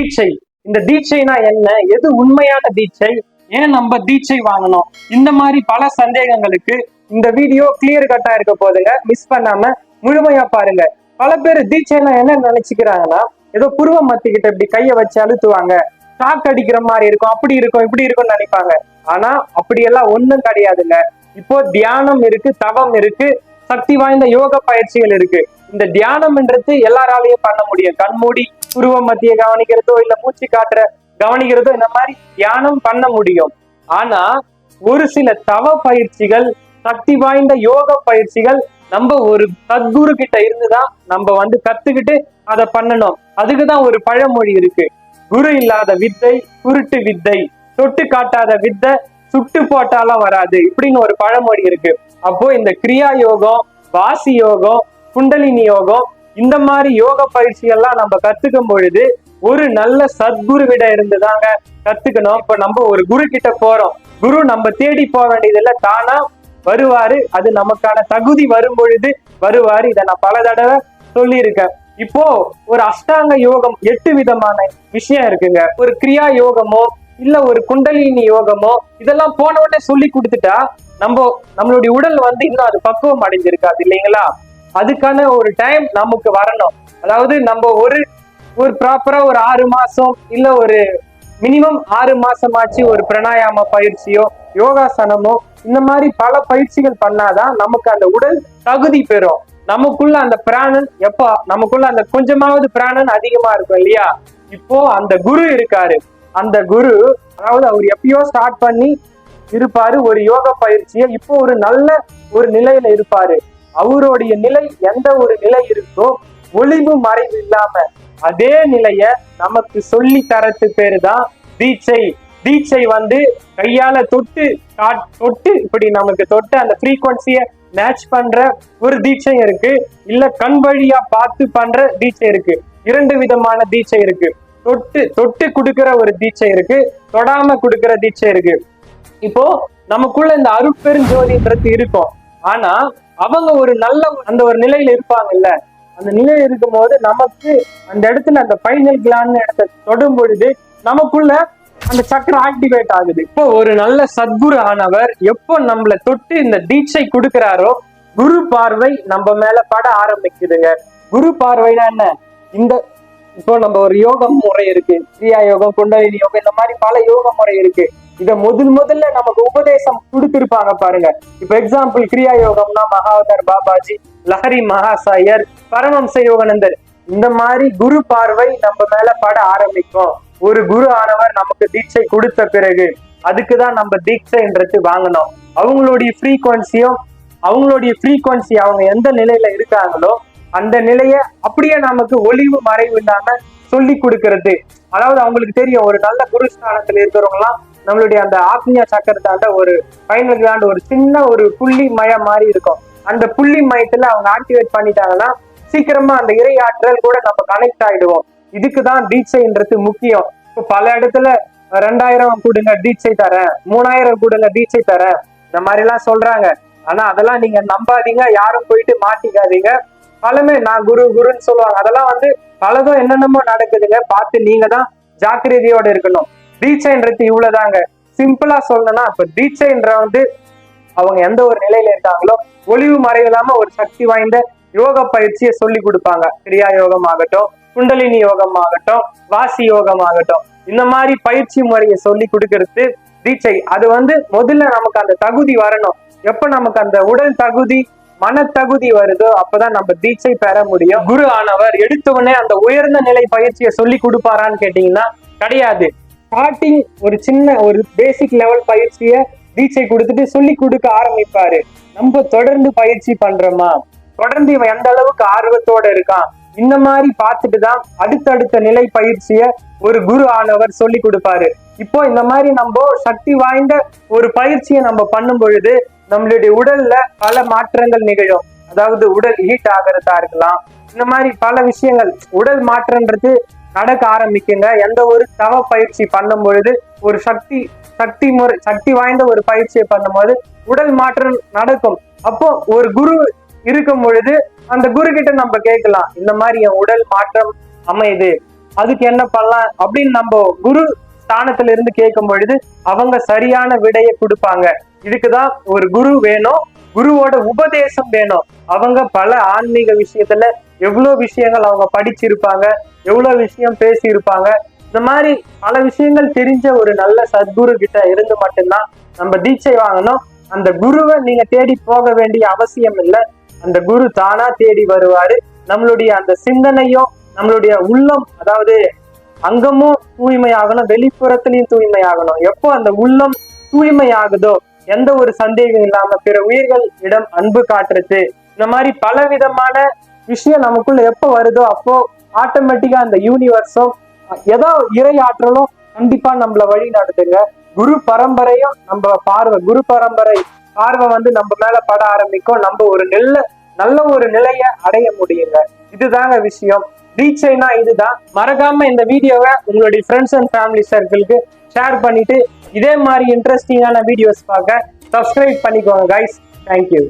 தீட்சை இந்த தீட்சைனா என்ன? எது உண்மையான தீட்சை ஏன் நம்ம தீட்சை வாங்கணும்? இந்த மாதிரி பல சந்தேகங்களுக்கு இந்த வீடியோ கிளியர் கட்டா இருக்க போதுங்க மிஸ் பண்ணாம முழுமையா பாருங்க. பல பேர் தீட்சைனா என்ன நினைச்சுக்கிறாங்கன்னா ஏதோ புருவ மத்திக்கிட்ட இப்படி கைய வச்சு அழுத்துவாங்க. ஷாக் அடிக்கிற மாதிரி இருக்கும். அப்படி இருக்கும் இப்படி இருக்கும்னு நினைப்பாங்க. ஆனா அப்படியெல்லாம் ஒண்ணும் கிடையாதுங்க. இப்போ தியானம் இருக்கு தவம் இருக்கு சக்தி வாய்ந்த யோக பயிற்சிகள் இருக்கு. இந்த தியானம்ன்றது எல்லாராலையும் பண்ண முடியும். கண்மூடி உருவம் மத்திய கவனிக்கிறதோ இல்ல மூச்சு காட்டுற கவனிக்கிறதோ இந்த மாதிரி தியானம் பண்ண முடியும். ஆனா ஒரு சில தவ பயிற்சிகள் சக்தி வாய்ந்த யோக பயிற்சிகள் நம்ம ஒரு சத்குரு கிட்ட இருந்துதான் நம்ம வந்து கத்துக்கிட்டு அதை பண்ணணும். அதுக்குதான் ஒரு பழமொழி இருக்கு. குரு இல்லாத வித்தை குருட்டு வித்தை தொட்டு காட்டாத வித்தை சுட்டு போட்டாலும் வராது இப்படின்னு ஒரு பழமொழி இருக்கு. அப்போ இந்த கிரியா யோகம் வாசி யோகம் குண்டலினி யோகம் இந்த மாதிரி யோக பயிற்சி எல்லாம் நம்ம கத்துக்கும் பொழுது ஒரு நல்ல சத்குருவிட இருந்துதாங்க கத்துக்கணும். இப்ப நம்ம ஒரு குரு கிட்ட போறோம். குரு நம்ம தேடி போக வேண்டியதில்ல தானா வருவாரு. அது நமக்கான தகுதி வரும் பொழுது வருவாரு. இதை நான் பல தடவை சொல்லியிருக்கேன். இப்போ ஒரு அஷ்டாங்க யோகம் எட்டு விதமான விஷயம் இருக்குங்க. ஒரு கிரியா யோகமோ இல்ல ஒரு குண்டலினி யோகமோ இதெல்லாம் போன உடனே சொல்லி கொடுத்துட்டா நம்ம நம்மளுடைய உடல் வந்து இன்னும் அது பக்குவம் அடைஞ்சிருக்காது இல்லைங்களா? அதுக்கான ஒரு டைம் நமக்கு வரணும். அதாவது நம்ம ஒரு ஒரு ப்ராப்பரா ஒரு ஆறு மாசம் இல்ல ஒரு மினிமம் ஆறு மாசமாச்சு ஒரு பிரணாயாம பயிற்சியோ யோகாசனமோ இந்த மாதிரி பல பயிற்சிகள் பண்ணாதான் நமக்கு அந்த உடல் தகுதி பெறும். நமக்குள்ள அந்த பிராணன் எப்போ நமக்குள்ள அந்த கொஞ்சமாவது பிராணன் அதிகமா இருக்கும் இல்லையா? இப்போ அந்த குரு இருக்காரு. அந்த குரு அதாவது அவர் எப்பயோ ஸ்டார்ட் பண்ணி இருப்பாரு ஒரு யோக பயிற்சியை இப்போ ஒரு நல்ல ஒரு நிலையில இருப்பாரு. அவருடைய நிலை எந்த ஒரு நிலை இருக்கோ ஒளிவு மறைவு இல்லாம அதே நிலைய நமக்கு சொல்லி தரத்து பேரு தான் தீட்சை. தீட்சை வந்து கையால தொட்டு காட்- தொட்டு இப்படி நமக்கு தொட்டு அந்த ஃப்ரீக்வன்சிய மேட்ச் பண்ற ஒரு தீட்சை இருக்கு. இல்ல கண் வழியா பார்த்து பண்ற தீட்சை இருக்கு. இரண்டு விதமான தீட்சை இருக்கு. தொட்டு தொட்டு கொடுக்கிற ஒரு தீட்சை இருக்கு. தொடாம கொடுக்கிற தீட்சை இருக்கு. இப்போ நமக்குள்ள இந்த அருட்பெருஞ்சோதின்றது இருக்கும். ஆனா அவங்க ஒரு நல்ல அந்த ஒரு நிலையில இருப்பாங்கல்ல. அந்த நிலையில இருக்கும் போது நமக்கு அந்த இடத்துல அந்த பைனல் கிளான் இடத்த தொடும் பொழுது நமக்குள்ள அந்த சக்கரம் ஆக்டிவேட் ஆகுது. இப்போ ஒரு நல்ல சத்குரு ஆனவர் எப்போ நம்மள தொட்டு இந்த தீட்சை கொடுக்கிறாரோ குரு பார்வை நம்ம மேல பட ஆரம்பிக்குதுங்க. குரு பார்வைனா என்ன? இந்த இப்போ நம்ம ஒரு யோகம் முறை இருக்கு. கிரியா யோகம் குண்டலினி யோகம் இந்த மாதிரி பல யோக முறை இருக்கு. இத முதல் முதல்ல நமக்கு உபதேசம் கொடுத்திருப்பாங்க பாருங்க. இப்ப எக்ஸாம்பிள் கிரியா யோகம்னா மகாவதர் பாபாஜி லஹரி மகாசாயர் பரமம்ச யோகநந்தர் இந்த மாதிரி குரு பார்வை நம்ம மேல பட ஆரம்பிக்கும். ஒரு குரு ஆனவர் நமக்கு தீட்சை கொடுத்த பிறகு அதுக்குதான் நம்ம தீட்சைன்றது வாங்கணும். அவங்களுடைய ஃப்ரீக்வன்சியும் அவங்களுடைய ஃப்ரீக்வன்சி அவங்க எந்த நிலையில இருக்காங்களோ அந்த நிலைய அப்படியே நமக்கு ஒளிவு மறைவு இல்லாம சொல்லி கொடுக்கறது. அதாவது அவங்களுக்கு தெரியும் ஒரு நல்ல குரு ஸ்தானத்துல இருக்கிறவங்கலாம் நம்மளுடைய அந்த ஆத்மியா சக்கரத்தாண்ட ஒரு ஃபைனல் கிராண்ட் ஒரு சின்ன ஒரு புள்ளி மயம் மாதிரி இருக்கும். அந்த புள்ளி மயத்துல அவங்க ஆக்டிவேட் பண்ணிட்டாங்கன்னா சீக்கிரமா அந்த இறை ஆற்றல் கூட நம்ம கனெக்ட் ஆயிடுவோம். இதுக்கு தான் முக்கியம். இப்போ பல இடத்துல ரெண்டாயிரம் கொடுங்க டீச்சை தரேன் மூணாயிரம் கொடுங்க டீச்சை தரேன் இந்த மாதிரி எல்லாம் சொல்றாங்க. ஆனா அதெல்லாம் நீங்க நம்பாதீங்க யாரும் போயிட்டு மாட்டிக்காதீங்க. பலமே நான் குரு குருன்னு சொல்லுவாங்க. அதெல்லாம் வந்து பலதும் என்னென்னமோ நடக்குதுங்க. பார்த்து நீங்க தான் ஜாக்கிரதையோட இருக்கணும். தீட்சைன்றது இவ்வளவுதாங்க. சிம்பிளா சொல்லணும்னா இப்ப தீட்சைன்ற வந்து அவங்க எந்த ஒரு நிலையில இருக்காங்களோ ஒளிவு மறைவு இல்லாம ஒரு சக்தி வாய்ந்த யோக பயிற்சியை சொல்லி கொடுப்பாங்க. கிரியா யோகம் ஆகட்டும் குண்டலினி யோகம் ஆகட்டும் வாசி யோகம் ஆகட்டும். இந்த மாதிரி பயிற்சி முறையை சொல்லி கொடுக்கறது தீட்சை அது வந்து முதல்ல நமக்கு அந்த தகுதி வரணும். எப்ப நமக்கு அந்த உடல் தகுதி மனத்தகுதி வருதோ அப்பதான் நம்ம தீட்சை பெற முடியும். குரு ஆனவர் எடுத்தவனே அந்த உயர்ந்த நிலை பயிற்சியை சொல்லி கொடுப்பாரான்னு கேட்டீங்கன்னா கிடையாது. ஸ்டார்டிங் ஒரு சின்ன ஒரு பேசிக் லெவல் பயிற்சிய டீச்சை கொடுத்துட்டு சொல்லி கொடுக்க ஆரம்பிப்பாரு. நம்ம தொடர்ந்து பயிற்சி பண்றோமா? தொடர்ந்து இவன் எந்த அளவுக்கு ஆர்வத்தோட இருக்கான்? இந்த மாதிரி பார்த்துட்டு தான் அடுத்தடுத்த நிலை பயிற்சிய ஒரு குரு ஆனவர் சொல்லி கொடுப்பாரு. இப்போ இந்த மாதிரி நம்ம சக்தி வாய்ந்த ஒரு பயிற்சியை நம்ம பண்ணும் பொழுது நம்மளுடைய உடல்ல பல மாற்றங்கள் நிகழும். அதாவது உடல் ஹீட் ஆகிறதா இருக்கலாம். இந்த மாதிரி பல விஷயங்கள் உடல் மாற்றம்ன்றது நடக்க ஆரம்பிக்குங்க. எந்த ஒரு தவ பயிற்சி பண்ணும் பொழுது ஒரு சக்தி சக்தி முறை சக்தி வாய்ந்த ஒரு பயிற்சியை பண்ணும்போது உடல் மாற்றம் நடக்கும். அப்போ ஒரு குரு இருக்கும் பொழுது அந்த குரு கிட்ட நம்ம கேட்கலாம் இந்த மாதிரி என் உடல் மாற்றம் அமையுது. அதுக்கு என்ன பண்ணலாம்? அப்படின்னு நம்ம குரு ஸ்தானத்துல இருந்து கேட்கும் பொழுது அவங்க சரியான விடையை கொடுப்பாங்க. இதுக்குதான் ஒரு குரு வேணும். குருவோட உபதேசம் வேணும். அவங்க பல ஆன்மீக விஷயத்துல எவ்வளவு விஷயங்கள் அவங்க படிச்சிருப்பாங்க எவ்வளவு விஷயம் பேசியிருப்பாங்க இந்த மாதிரி பல விஷயங்கள் தெரிஞ்ச ஒரு நல்ல சத்குரு கிட்ட இருந்து மட்டும்தான் நம்ம தீட்சை வாங்கணும். அந்த குருவை நீங்க தேடி போக வேண்டிய அவசியம் இல்லை. அந்த குரு தானா தேடி வருவாரு. நம்மளுடைய அந்த சிந்தனையும் நம்மளுடைய உள்ளம் அதாவது அங்கமும் தூய்மையாகணும் வெளிப்புறத்திலையும் தூய்மையாகணும். எப்போ அந்த உள்ளம் தூய்மையாகுதோ எந்த ஒரு சந்தேகம் இல்லாம பிற உயிர்கள் இடம் அன்பு காட்டுறது இந்த மாதிரி பல விதமான விஷயம் நமக்குள்ள எப்போ வருதோ அப்போ ஆட்டோமேட்டிக்கா அந்த யூனிவர்ஸும் ஏதோ இறை ஆற்றலும் கண்டிப்பா நம்மள வழி நடத்துங்க. குரு பரம்பரையும் நம்ம பார்வை குரு பரம்பரை பார்வை வந்து நம்ம மேல பட ஆரம்பிக்கும். நம்ம ஒரு நல்ல நல்ல ஒரு நிலைய அடைய முடியுங்க. இதுதாங்க விஷயம். ரீச்சைனா இதுதான். மறக்காம இந்த வீடியோவை உங்களுடைய ஃப்ரெண்ட்ஸ் அண்ட் ஃபேமிலி சர்க்கிளுக்கு ஷேர் பண்ணிட்டு இதே மாதிரி இன்ட்ரெஸ்டிங்கான வீடியோஸ் பார்க்க சப்ஸ்கிரைப் பண்ணிக்கோங்க கைஸ் தேங்க்யூ